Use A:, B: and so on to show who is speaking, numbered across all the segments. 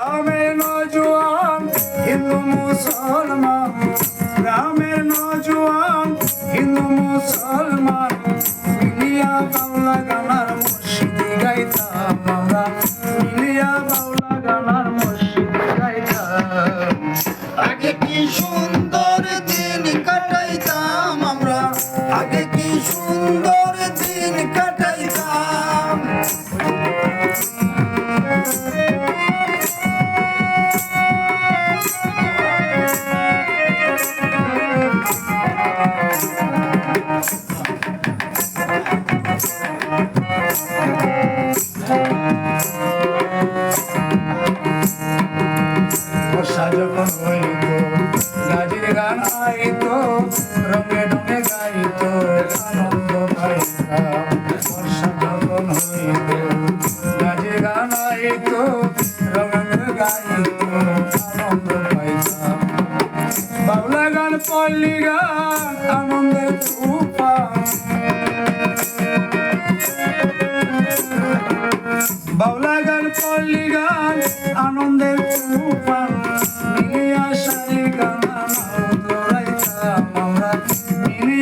A: Amen. গাজির গান আইত রঙে রঙে গাইত আনন্দ পাইতাম। বর্ষা যখন হইত গাজির গান আইত রঙে গাইত আনন্দ পাইতাম। বাউলা গান, পল্লী গান আনন্দের তুফান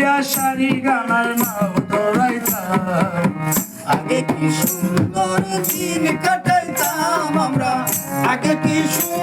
A: মিলিয়া শাড়ি গানার নাও দৌড়াইতাম
B: আগে কি সুন্দর দিন কাটাইতাম আমরা? আগে কি সুন্দর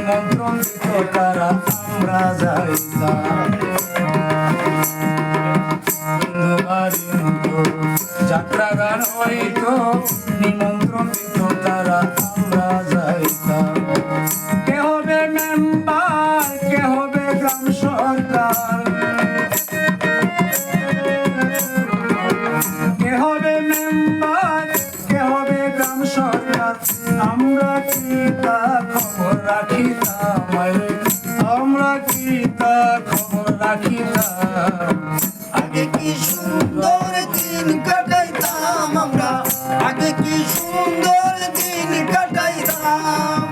A: নিমন্ত্রণ তারা আমরা যাইতাম সরকার আমরা কি তা খবর রাখিতাম আমরা কি তা খবর রাখিতাম
B: আগে কি সুন্দর দিন কাটাইতাম আমরা? আগে কি সুন্দর দিন কাটাইতাম?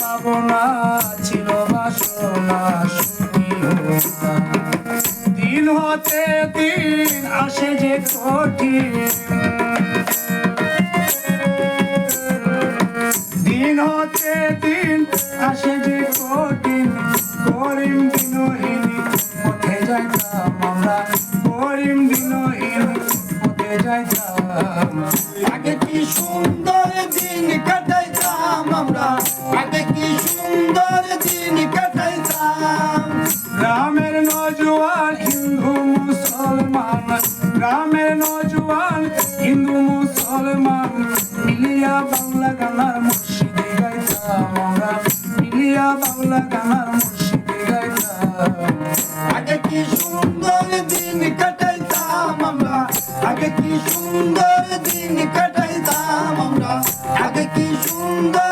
A: ভাবনা সেদিন দিন হতে দিন আসে যে কঠিন দিন দিন আসে যে
B: আগে কি সুন্দর দিন কাটাইতাম আমরা? আগে কি সুন্দর দিন কাটাইতাম?
A: গ্রামের নজওয়ান হিন্দু মুসলমান গ্রামের নজওয়ান হিন্দু মুসলমান মিলিয়া বাংলা গানার মুর্শিদে গাইতাম আমরা। মিলিয়া বাংলা গানার মুর্শিদে গাইতাম।
B: আগে কি সুন্দর আগে কি সুন্দর